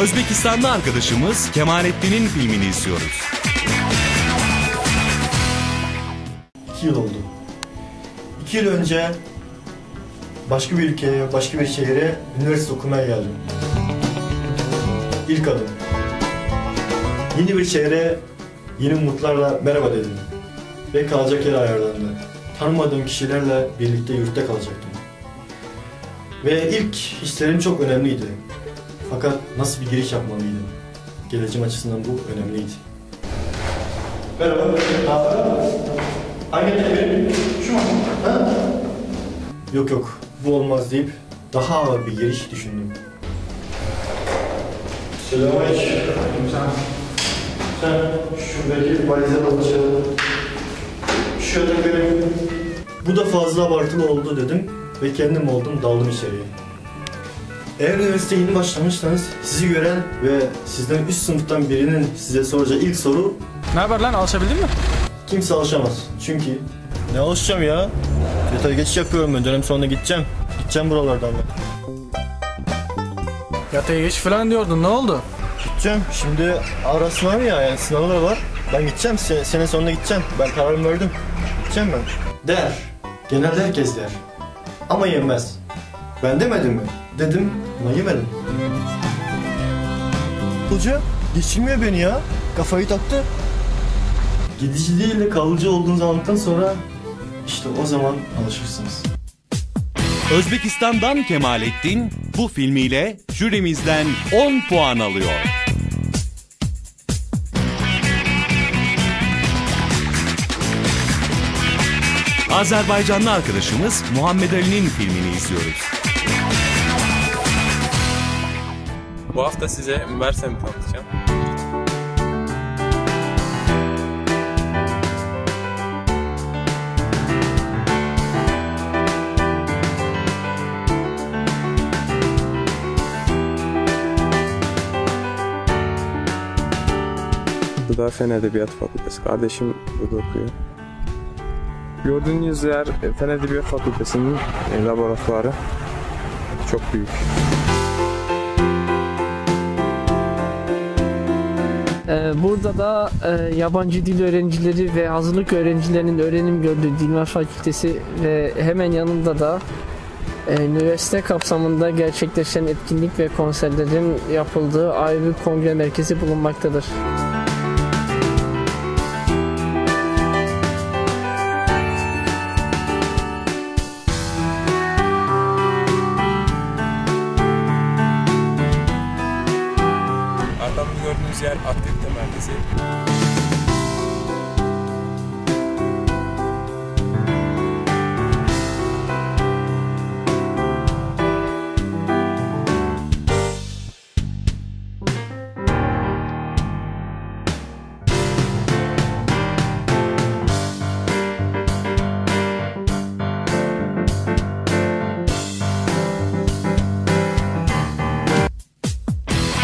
Özbekistanlı arkadaşımız Kemalettin'in filmini izliyoruz. İki yıl oldu. İki yıl önce başka bir ülkeye, başka bir şehre üniversite okumaya geldim. İlk adım. Yeni bir şehre yeni umutlarla merhaba dedim. Ve kalacak yer ayarlandı. Tanımadığım kişilerle birlikte yurtta kalacaktım. Ve ilk hislerim çok önemliydi. Fakat nasıl bir giriş yapmalıydım? Geleceğim açısından bu önemliydi. Merhaba. Hangi benim? Şu mu? Ha? Yok yok. Bu olmaz deyip daha ağır bir giriş düşündüm. Selamünaleyküm. Sen, sen şuradaki valize alacağım. Şöyle benim. Bu da fazla abartılı oldu dedim ve kendim oldum daldım içeriye. Eğer üniversiteye yeni başlamışsanız sizi gören ve sizden üst sınıftan birinin size soracağı ilk soru Ne haber lan alışabildin mi? Kimse alışamaz. Çünkü ne alışacağım ya? Yatağa geçiş yapıyorum ben. Dönem sonunda gideceğim. Gideceğim buralardan ben. Yataya geç falan diyordun ne oldu? Gideceğim. Şimdi arası var ya yani sınavlar var. Ben gideceğim. Se sene sonunda gideceğim. Ben kararımı verdim. Gideceğim ben. Der. Genelde herkes der. Ama yemez. Ben demedim mi? Dedim ama yemedim. Hoca geçirmiyor beni ya. Kafayı taktı. Gidici değil de kalıcı olduğunuz anlıktan sonra işte o zaman alışırsınız. Özbekistan'dan Kemalettin bu filmiyle jürimizden 10 puan alıyor. Azerbaycanlı arkadaşımız Muhammed Ali'nin filmini izliyoruz. Bu hafta size Mersem'i tanıtacağım. Bu da Fen Edebiyat Fakültesi. Kardeşim burada okuyor. Gördüğünüz yer Fen Edebiyat Fakültesi'nin e, laboratuvarı. Çok büyük. Burada da e, yabancı dil öğrencileri ve hazırlık öğrencilerinin öğrenim gördüğü Dilmer Fakültesi ve hemen yanında da e, üniversite kapsamında gerçekleşen etkinlik ve konserlerin yapıldığı ayrı kongre merkezi bulunmaktadır. Gördüğünüz yer aktivite merkezi.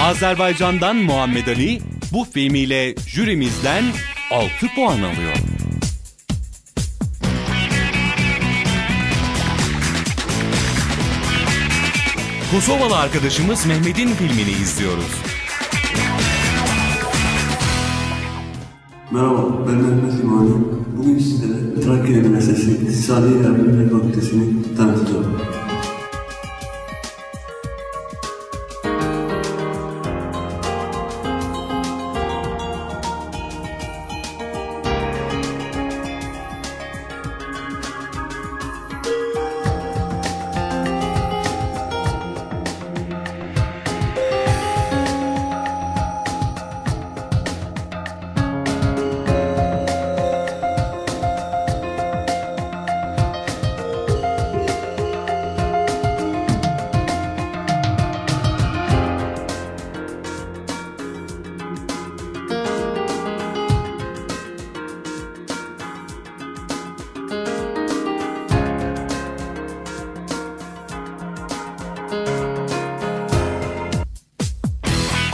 Azerbaycan'dan Muhammed Ali bu filmiyle jürimizden 6 puan alıyor. Kosovalı arkadaşımız Mehmet'in filmini izliyoruz. Merhaba, ben Mehmet İmani. Bugün sizlere Trakya Üniversitesi İktisadi İlahiyat Fakültesini tanıtacağım.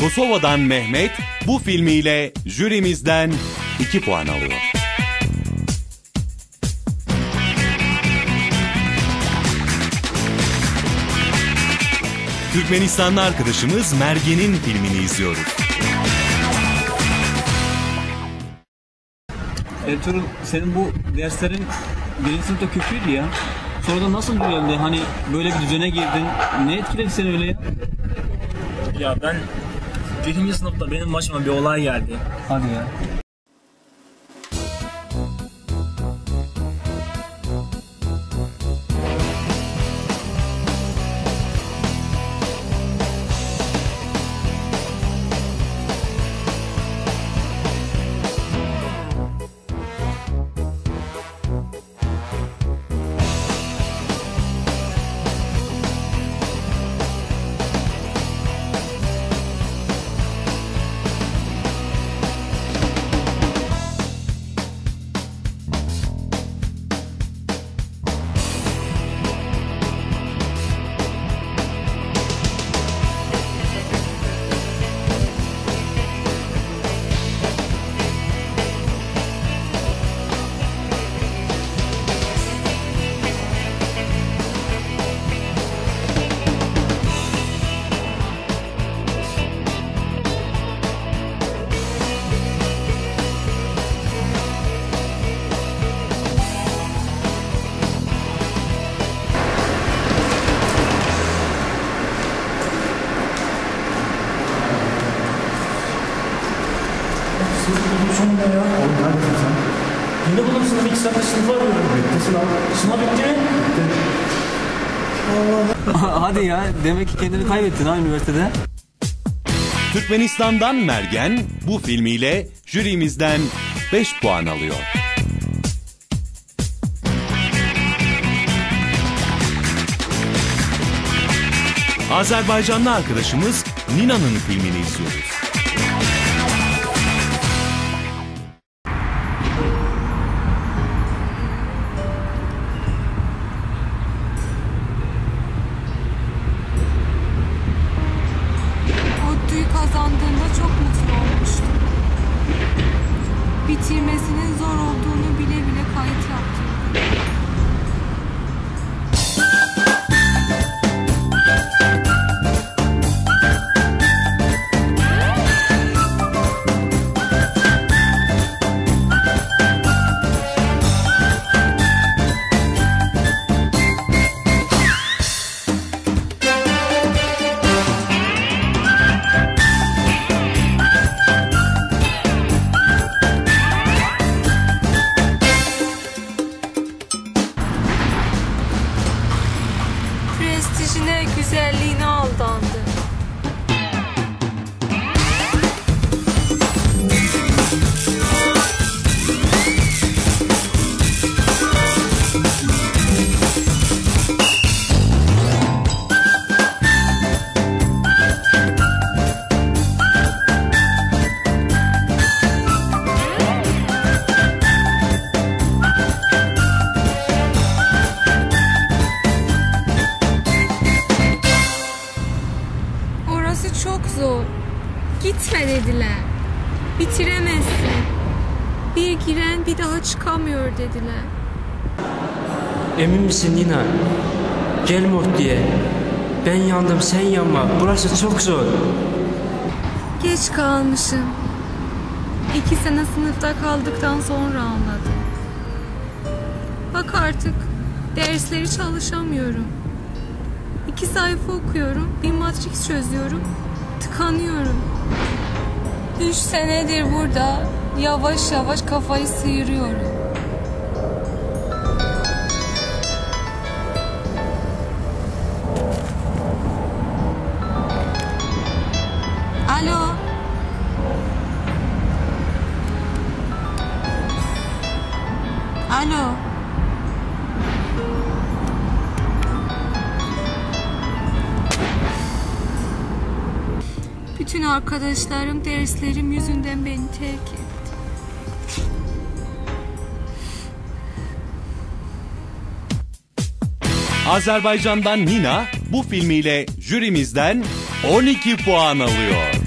Kosova'dan Mehmet bu filmiyle jürimizden 2 puan alıyor. Türkmenistanlı arkadaşımız Mergen'in filmini izliyoruz. Ertuğrul senin bu derslerin birinci sınıfta kötüydü ya. Sonradan nasıl düzeldi? Hani böyle bir düzene girdin. Ne etkiledi seni öyle ya? Ya ben birinci sınıfta benim başıma bir olay geldi. Hadi ya. Yine buldum sınıfı iki saattir sınıfı arıyorum. Bitti sınav. Sınav bitti. Hadi ya. Demek ki kendini kaybettin ha üniversitede. Türkmenistan'dan Mergen bu filmiyle jürimizden 5 puan alıyor. Azerbaycanlı arkadaşımız Nina'nın filmini izliyoruz. Giren bir daha çıkamıyor dediler. Emin misin Nina? Gel diye. Ben yandım sen yanma. Burası çok zor. Geç kalmışım. İki sene sınıfta kaldıktan sonra anladım. Bak artık dersleri çalışamıyorum. İki sayfa okuyorum, bir matris çözüyorum, tıkanıyorum. Üç senedir burada yavaş yavaş kafayı sıyırıyorum. Alo. Alo. Bütün arkadaşlarım derslerim yüzünden beni terk etti. Azerbaycan'dan Nina bu filmiyle jürimizden 12 puan alıyor.